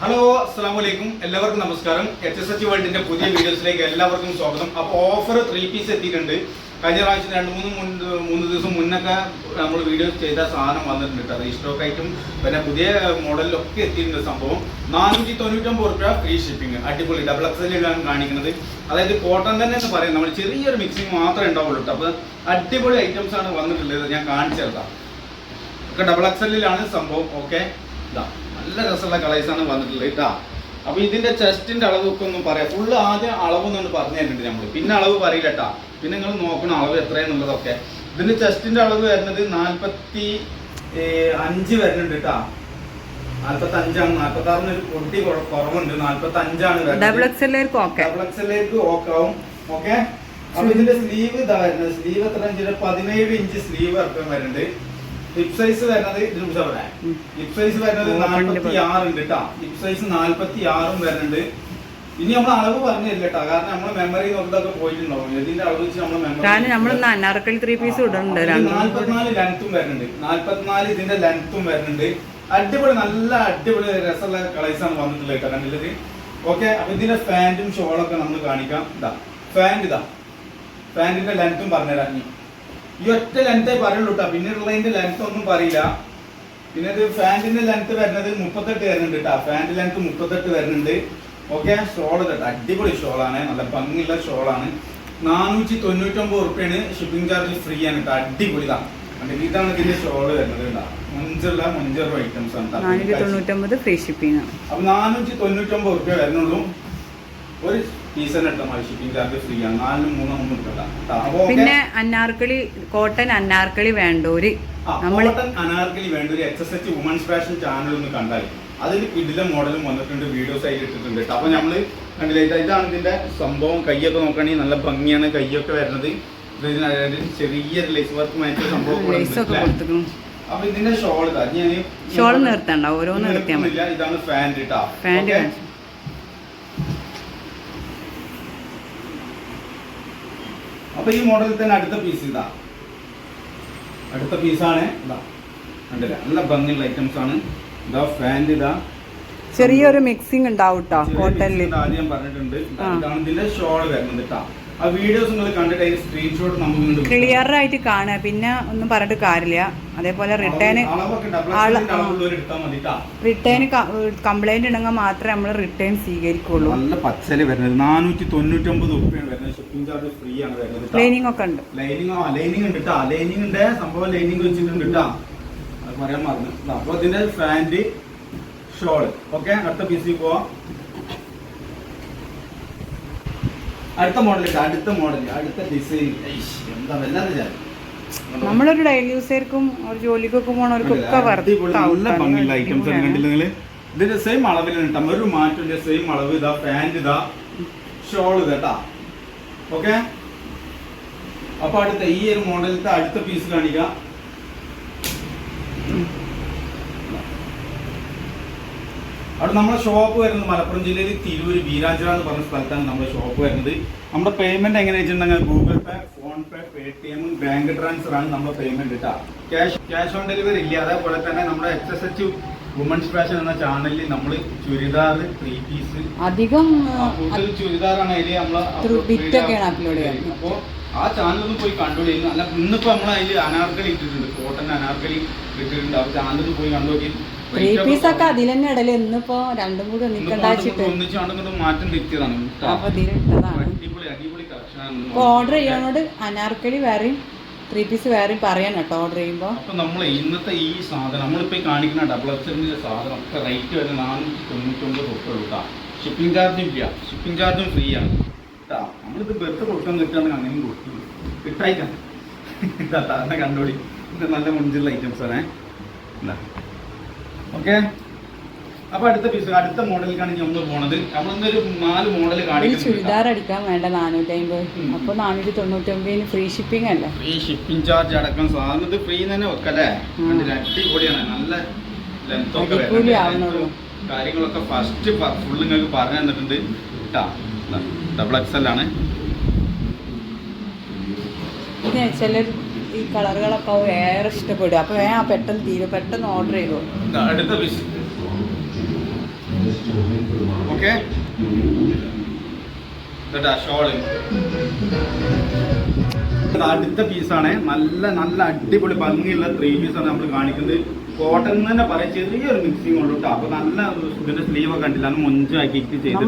Hello അസ്സാം വലൈക്കും എല്ലാവർക്കും നമസ്കാരം. എച്ച് എസ് എച്ച് വേൾഡിന്റെ പുതിയ വീഡിയോസിലേക്ക് എല്ലാവർക്കും സ്വാഗതം. അപ്പോൾ ഓഫർ ത്രീ പീസ് എത്തിയിട്ടുണ്ട്. കഴിഞ്ഞ പ്രാവശ്യം രണ്ട് മൂന്ന് മൂന്ന് ദിവസം മുന്നൊക്കെ നമ്മൾ വീഡിയോ ചെയ്ത സാധനം വന്നിട്ടുണ്ട് കേട്ടോ. റീസ്റ്റോക്ക് ആയിട്ടും പിന്നെ പുതിയ മോഡലിലൊക്കെ എത്തിയിട്ടുണ്ട് സംഭവം. നാനൂറ്റി തൊണ്ണൂറ്റൊമ്പത് റുപ്യ ഫ്രീ ഷിപ്പിംഗ് അടിപൊളി. ഡബിൾ എക്സലാണ് കാണിക്കുന്നത്. അതായത് കോട്ടൺ തന്നെ എന്ന് പറയും. നമ്മൾ ചെറിയൊരു മിക്സിങ് മാത്രമേ ഉണ്ടാവുള്ളൂ അപ്പോൾ അടിപൊളി ഐറ്റംസ് ആണ് വന്നിട്ടുള്ളത്. ഞാൻ കാണിച്ചു തരാം. ഡബിൾ എക്സലിലാണ് സംഭവം. ഓക്കെ ഇതാ നല്ല രസമുള്ള കളേഴ്സ് ആണ് വന്നിട്ടുള്ളത് ഇതാ അപ്പൊ ഇതിന്റെ ചെസ്റ്റിന്റെ അളവൊക്കെ ഒന്നും പറയാം. ഫുള്ള് ആദ്യം അളവൊന്നും പറഞ്ഞു തരുന്നുണ്ട് നമ്മൾ പിന്നെ അളവ് പറയില്ല കേട്ടാ പിന്നെ നിങ്ങൾ നോക്കണം അളവ് എത്രയെന്നുള്ളതൊക്കെ. ഇതിന്റെ ചെസ്റ്റിന്റെ അളവ് വരുന്നത് നാൽപ്പത്തി അഞ്ച് വരുന്നുണ്ട് കേട്ടാ നാൽപ്പത്തി അഞ്ചാണ് നാൽപ്പത്തി ആറിന് ഒരു പൊട്ടി കുറ- കുറവുണ്ട്. നാൽപ്പത്തി അഞ്ചാണ് ഡബിൾ എക്സലായിരിക്കും ഓക്കെ ഓക്കാവും ഓക്കെ അപ്പൊ ഇതിന്റെ സ്ലീവ് ഇതാ വരുന്നത്. സ്ലീവ് എത്ര ഇഞ്ചിന്റെ പതിനേഴ് ഇഞ്ച് സ്ലീവ് ഇറക്കാൻ വരുന്നുണ്ട്. ഹിപ് സൈസ് വരുന്നത് ഇതിന് പറയാം ഇപ്സൈസ് ഹിപ് സൈസ് വരുന്നത് നാൽപ്പത്തി ഉണ്ട് കേട്ടോ ഹിപ് സൈസ് നാല്പത്തി ആറും വരുന്നുണ്ട്. ഇനി നമ്മൾ അളവ് പറഞ്ഞു തരില്ല കേട്ടോ കാരണം നമ്മൾ മെമ്മറി നോക്കിട്ടൊക്കെ പോയിട്ടുണ്ടാവും. ഇതിന്റെ അളവ് വെച്ച് നമ്മൾ ത്രീ പീസ് ഇടുന്നുണ്ട്. നാല്പത്തിനാല് ലെങ്ത്തും വരുന്നുണ്ട്. നാല്പത്തിനാല് ഇതിന്റെ ലെങ്ത്തും വരുന്നുണ്ട്. അടിപൊളി നല്ല അടിപൊളി രസമുള്ള കളേഴ്സ് ആണ് വന്നിട്ടുള്ളത് കേട്ടോ കണ്ടില്ലത് ഓക്കെ അപ്പൊ ഇതിന്റെ ഫാന്റും ഷോളൊക്കെ നമ്മൾ കാണിക്കാം. ഇതാ ഫാന്റ് ഇതാ. ഫാന്റിന്റെ ലെങ്ത്തും പറഞ്ഞുതരാം ഈ ഒറ്റ ലെങ്തേ പറയുള്ളൂ കേട്ടോ പിന്നെ ഉള്ളതിന്റെ ലെങ്ത് ഒന്നും പറയില്ല. പിന്നെ ഇത് ഫാന്റിന്റെ ലെങ്ത് വരുന്നത് മുപ്പത്തെട്ട് വരുന്നുണ്ട് കേട്ടോ ഫാന്റ് ലെങ്ത് മുപ്പത്തെട്ട് വരുന്നുണ്ട്. ഓക്കെ? ഷോൾ കേട്ടോ. അടിപൊളി ഷോളാണ്. നല്ല ഭംഗിയുള്ള ഷോളാണ്. നാനൂറ്റി തൊണ്ണൂറ്റൊമ്പത് റുപ്യാണ് ഷിപ്പിംഗ് ചാർജ് ഫ്രീ ആണ് കേട്ടോ അടിപൊളി ഇതാ കണ്ടില്ലേ? ഇതാണ് ഇതിന്റെ ഷോൾ വരുന്നത് കേട്ടോ മുഞ്ചുള്ള മുഞ്ചുള്ള ഐറ്റംസ് ആണ് നാനൂറ്റി കേട്ടോ. തൊണ്ണൂറ്റൊമ്പത് ഫ്രീ ഷിപ്പിംഗ് ആണ്. അപ്പൊ നാനൂറ്റി തൊണ്ണൂറ്റൊമ്പത് റുപ്യ വരുന്നുള്ളൂ. ഒരു സീസൺ എടുത്താൽ മതി. ഷിപ്പിംഗ് ചാർജ് ഫ്രീ ആണ് നാലിനും മൂന്നും ഒന്നും എടുക്കണ്ട. പിന്നെ അന്നാർക്കലി കോട്ടൺ അന്നാർക്കലി വേണ്ടോര്. കോട്ടൺ അനാർക്കലി വേണ്ട ഒരു H S H women's fashion channel ഒന്ന് കണ്ടാൽ അതിൽ ഇതിലെ മോഡലും വന്നിട്ടുണ്ട് വീഡിയോസ് ആയി ഇട്ടിട്ടുണ്ട്. അപ്പൊ നമ്മൾ കണ്ടില്ലേ ഇതാണ് ഇതിന്റെ സംഭവം. കൈയൊക്കെ നോക്കുകയാണെങ്കിൽ നല്ല ഭംഗിയാണ് കൈയൊക്കെ വരുന്നത്. ചെറിയൊരു ലേസ് വർക്ക് മാറ്റിയ സംഭവം? അപ്പൊ ഇതിന്റെ ഷോൾ ഞാൻ ഷോൾ നിർത്തണ്ട ഓരോന്ന് ഇതാണ് ഫാൻഡ് ഇട്ടാ ഫാന്റ് Okay? കാണിച്ചു അപ്പൊ ഈ മോഡലിൽ തന്നെ അടുത്ത പീസ് ഇതാ. അടുത്ത പീസാണ് ഇതാ. കണ്ടില്ല നല്ല ഭംഗിയുള്ള ഐറ്റംസ് ആണ്. ഇതാ ഫാൻഡ് ഇതാ. ചെറിയൊരു മിക്സിംഗ് ഉണ്ടാവും കേട്ടോ വരുന്നുണ്ട് ആദ്യം പറഞ്ഞിട്ടുണ്ട്. ആ. ഇതാണ് ഇതിന്റെ ഷോൾ വരുന്നത് കേട്ടോ ആ വീഡിയോസ് നിങ്ങൾ കണ്ടിട്ട് അതിന്റെ സ്ക്രീൻഷോട്ട് നമുക്ക്. ക്ലിയർ ആയിട്ട് കാണുക. പിന്നെ ഒന്നും പറഞ്ഞിട്ട് കാര്യമില്ല. അതേപോലെ റിട്ടേൺ. റിട്ടേൺ കംപ്ലൈന്റ് ഉണ്ടെങ്കിൽ മാത്രമേ നമ്മൾ റിട്ടേൺ സ്വീകരിക്കുള്ളൂ. നല്ല പച്ചൽ വരുന്നത്. നാനൂറ്റി തൊണ്ണൂറ്റൊമ്പത് ഉറുപ്പിയാണ് വരുന്നത്. ഷിപ്പിംഗ് ചാർജ് ഫ്രീ ആണ് വരുന്നത് ട്ടോ. ഒക്കെ ഉണ്ട്. ലൈനിങ് ലൈനിങ് ഉണ്ട് കേട്ടോ ലൈനിങ് ഉണ്ട്. സംഭവം ലൈനിങ് വെച്ചിട്ടുണ്ട് കേട്ടോ അത് പറയാൻ മറന്നു. അപ്പൊ ഇതിന്റെ ഫാന്റ് ഷോൾ ഓക്കെ അടുത്ത പീസിൽ പോവാം. അടുത്ത മോഡൽ അടുത്ത മോഡൽ അടുത്ത ഡിസൈൻ എന്താ വല്ലാതെ ജാതി. നമ്മളൊരു ഡെയിലി യൂസേർക്കും ഒരു ജോലിക്കൊക്കെ പോണവർക്കൊക്കെ നല്ല ഭംഗിയുള്ള ഐറ്റംസ് ആണ്. കണ്ടില്ല നിങ്ങൾ? ഇതിന്റെ സെയിം അളവിലാണ് കേട്ടോ. ഒരു മാറ്റം സെയിം അളവ് ഇതാ പാന്റ് ഇതാ ഷോൾ ഇതാ ഓക്കെ അപ്പൊ അടുത്ത ഈ ഒരു മോഡലിന്റെ അടുത്ത പീസ് കാണിക്കാം. അവിടെ നമ്മുടെ ഷോപ്പ് വരുന്നത് മലപ്പുറം ജില്ലയിൽ തിരൂര് വീരാഞ്ചിറ എന്ന് പറഞ്ഞ സ്ഥലത്താണ് നമ്മുടെ ഷോപ്പ് വരുന്നത്. നമ്മുടെ പേയ്മെന്റ് എങ്ങനെ വെച്ചിട്ടുണ്ടെങ്കിൽ Google Pay PhonePe Paytm bank transfer ആണ് നമ്മുടെ പേയ്മെന്റ് കിട്ടുക ക്യാഷ് ക്യാഷ് ഓൺ ഡെലിവറി ഇല്ല. അതേപോലെ തന്നെ നമ്മുടെ H S H women's fashion എന്ന ചാനലിൽ നമ്മൾ ചുരിദാർ ത്രീ പീസ് അധികം ചുരിദാറാണ് അതിൽ നമ്മൾ അപ്പോ ആ ചാനലൊന്നും പോയി കണ്ടുപിടിക്കുന്നു അല്ല ഇന്നിപ്പോ നമ്മൾ അതിൽ അനാർക്കലി ഇട്ടിട്ടുണ്ട്. കോട്ടൺ അനാർക്കലി ഇട്ടിട്ടുണ്ട്. ആ ചാനലൊന്നും പോയി കണ്ടോക്കി ത്രീ പീസ് ഒക്കെ അതിൽ തന്നെ ഇടൽ. ഇന്നിപ്പോ രണ്ടും കൂടി ഒന്നിക്കണ്ടാച്ചിട്ട്. അപ്പൊ ഓർഡർ ചെയ്യണോട് അനാർക്കലി വേറെയും ത്രീ പീസ് പറയാൻ കേട്ടോ ഓർഡർ ചെയ്യുമ്പോൾ നമ്മൾ ഇന്നത്തെ ഈ സാധനം നമ്മളിപ്പോൾ കാണിക്കുന്ന ഡബിൾ എക്സലിന്റെ സാധനം ഒക്കെ റേറ്റ് വരുന്നത് നാനൂറ്റി തൊണ്ണൂറ്റൊമ്പത് കേട്ടോ ഷിപ്പിംഗ് ചാർജും ഇല്ല. ഷിപ്പിംഗ് ചാർജും ഫ്രീ ആണ്. കേട്ടോ നമ്മളിത് ബെർത്ത് കൊടുക്കാൻ കിട്ടുകയാണെങ്കിൽ അങ്ങനെയും കൊടുക്കും കിട്ടായിട്ടാണ് സാധാരണ കണ്ടോളി ഇത് നല്ല മുഞ്ചുള്ള ഐറ്റംസ് ആണ്. ഓക്കെ അപ്പൊ അടുത്ത പീസ് അടുത്ത മോഡലിലേക്കാണ് നമ്മൾ പോണത്. നമ്മളിന്നൊരു നാല് മോഡൽ കാണിക്കും ഈ ചുരിദാർ അടിക്കാൻ വേണ്ട നാനൂറ്റി അമ്പത്. അപ്പൊ നാനൂറ്റി തൊണ്ണൂറ്റി ഒമ്പതിന് ഫ്രീ ഷിപ്പിംഗ് അല്ലേ? ഫ്രീ ഷിപ്പിംഗ് ചാർജ് അടക്കം സാധനം. ഇത് ഫ്രീ തന്നെ വെക്കല്ലേ? അടിപൊളിയാണ്. നല്ല ലെങ്ത് ഒക്കെ കാര്യങ്ങളൊക്കെ ഫസ്റ്റ് ഫുൾ നിങ്ങൾക്ക് പറഞ്ഞു തന്നിട്ടുണ്ട്. കേട്ടാ ഡബിൾ എക്സ് എൽ ആണ്. ചിലർ ഈ കളറുകളൊക്കെ ഏറെ ഇഷ്ടപ്പെടും. അപ്പൊ ഞാൻ പെട്ടെന്ന് തീരെ. പെട്ടെന്ന് ഓർഡർ ചെയ്തു. അടുത്ത ഓക്കെ അടുത്ത പീസാണ് നല്ല നല്ല അടിപൊളി ഭംഗിയുള്ള ത്രീ പീസാണ് നമ്മൾ കാണിക്കുന്നത്. കോട്ടൺ തന്നെ പറയാം. ചെറിയൊരു മിക്സിങ് ഉള്ളൂ കേട്ടോ അപ്പൊ നല്ല ഇതിന്റെ സ്ലീവ് ഒക്കെ കണ്ടില്ല. അത് ചെയ്തിട്ടുണ്ട്.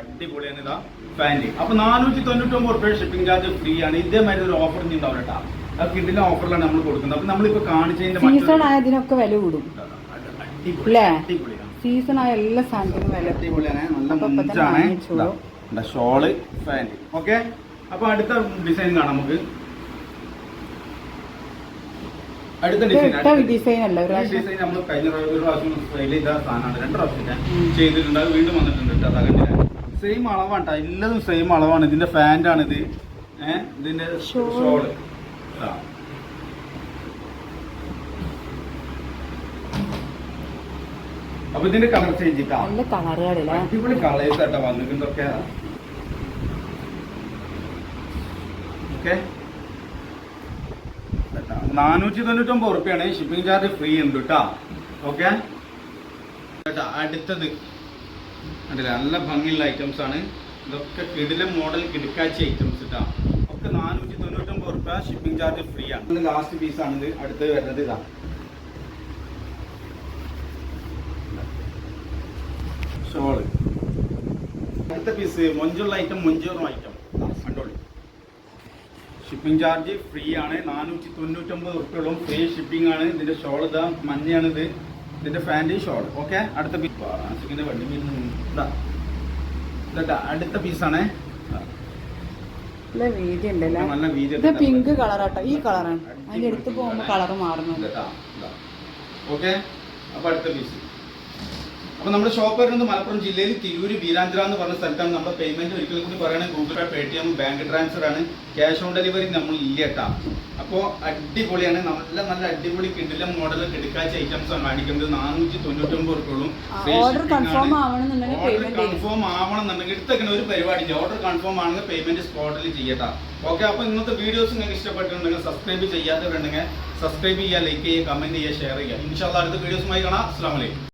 അടിപൊളിയാണ്. ഇതാ പാന്റ് അപ്പൊ നാനൂറ്റി തൊണ്ണൂറ്റൊമ്പത് റുപ്യ ഷിപ്പിംഗ് ചാർജ് ഫ്രീ ആണ്. ഇതേമാതിരി ഒരു ഓഫർ ഇനി ഉണ്ടാവില്ല കേട്ടോ അത് കിട്ടില്ല ഓഫറിലാണ് നമ്മൾ കൊടുക്കുന്നത്. അപ്പൊ നമ്മളിപ്പോ കാണിച്ചതിന്റെ സീസൺ ആയതിനൊക്കെ വില കൂടും? അടിപൊളിയാണ്. സീസൺ ആയ എല്ലാ സാധനത്തിനും വില അടിപൊളിയാണ്. നല്ല മുഞ്ചാണ്. Shawl pant okay? അപ്പൊ അടുത്ത ഡിസൈൻ കാണാം നമുക്ക്. അടുത്ത ഡിസൈൻ ഡിസൈൻ അല്ല നമ്മൾ കഴിഞ്ഞ പ്രാവശ്യം ചെയ്ത സാധനമാണ്. രണ്ട് പ്രാവശ്യം ചെയ്തിട്ടുണ്ട്. വീണ്ടും വന്നിട്ടുണ്ട് കേട്ടോ അതങ്ങനെ സെയിം അളവാണ് കേട്ടോ എല്ലാതും സെയിം അളവാണ്. ഇതിന്റെ ഫാന്റ് ആണ് ഇത്. ഏഹ് ഇതിന്റെ. ഷോൾ. അപ്പൊ ഇതിന്റെ കളർ ചേഞ്ച് നല്ല കളറുകളില്ല അടിപൊളി കളേഴ്സ് ആട്ടോ വന്നിട്ടുണ്ടൊക്കെ ഓക്കെ. നാനൂറ്റി തൊണ്ണൂറ്റൊമ്പത് ഉറുപ്പ്യാണ്. ഷിപ്പിംഗ് ചാർജ് ഫ്രീ ഉണ്ട് കേട്ടോ ഓക്കെ. അടുത്തത്. കണ്ടില്ലേ? നല്ല ഭംഗിയുള്ള ഐറ്റംസ് ആണ്. ഇതൊക്കെ കിടിലം മോഡൽ കിടക്കാച്ചി ഐറ്റംസ് ഇട്ടാ. ഒക്കെ നാനൂറ്റി തൊണ്ണൂറ്റൊമ്പത് റുപ്യ ഷിപ്പിംഗ് ചാർജ് ഫ്രീ ആണ് ലാസ്റ്റ് ഇത്. അടുത്ത് വരുന്നത് ഇതാ. ഷോൾ അടുത്ത പീസ് മൊഞ്ചുള്ള ഐറ്റം മൊഞ്ചൂറും ഐറ്റം കണ്ടോളി. ഷിപ്പിംഗ് ചാർജ് ഫ്രീ ആണ്. നാനൂറ്റി തൊണ്ണൂറ്റൊമ്പത് ഉറുപ്പികളും ഫ്രീ ഷിപ്പിംഗ് ആണ്. ഇതിന്റെ ഷോൾ ഇതാ മഞ്ഞയാണിത്. ഇത് ഇതിന്റെ ഫാന്റി ഷോൾ ഓക്കെ അടുത്ത പീസ് വണ്ടി മീൻ. ഇതാ. ഇതാ അടുത്ത പീസാണ്. നല്ല വീതി ഉണ്ടല്ലേ? നല്ല വീതി ഇത് പിങ്ക് കളറാട്ടോ ഈ കളറാണ് അതിന്റെ അടുത്ത് പോകുമ്പോ കളർ മാറുന്നുണ്ട്. ഓക്കെ അപ്പൊ അടുത്ത പീസ്. അപ്പൊ നമ്മുടെ ഷോപ്പ് വരുന്നത് മലപ്പുറം ജില്ലയിൽ തിരൂര് വീരാഞ്ചിറ എന്ന് പറഞ്ഞ സ്ഥലത്താണ്. നമ്മുടെ പേയ്മെന്റ് ഒരിക്കൽ കൂടി പറയുന്നത് Google Pay Paytm bank transfer ആണ്. ക്യാഷ് ഓൺ ഡെലിവറി നമ്മൾ ഇല്ല കേട്ടോ. അപ്പോൾ അടിപൊളിയാണ്. നല്ല നല്ല അടിപൊളി കിടിലം മോഡൽ കിടക്കാച്ച ഐറ്റംസ് ആണ് കാണിക്കുന്നത് നാനൂറ്റി തൊണ്ണൂറ്റൊമ്പത് റുപ്യോളും ഓർഡർ കൺഫേം ആവണമെന്നുണ്ടെങ്കിൽ എടുത്തേക്കുന്ന ഒരു പരിപാടി ഓർഡർ കൺഫേം ആണെങ്കിൽ പേയ്മെന്റ് സ്പോട്ടിൽ ചെയ്യട്ടാ. ഓക്കെ അപ്പോൾ ഇന്നത്തെ വീഡിയോസ് നിങ്ങൾക്ക് ഇഷ്ടപ്പെട്ടിട്ടുണ്ടെങ്കിൽ സബ്സ്ക്രൈബ് ചെയ്യാത്തവരുണ്ടെങ്കിൽ സബ്സ്ക്രൈബ് ചെയ്യുക ലൈക്ക് ചെയ്യുക കമന്റ് ചെയ്യുക ഷെയർ ചെയ്യുക. ഇൻഷാല്ല അടുത്ത വീഡിയോസുമായി കാണാം. അസ്സാം വലൈക്കും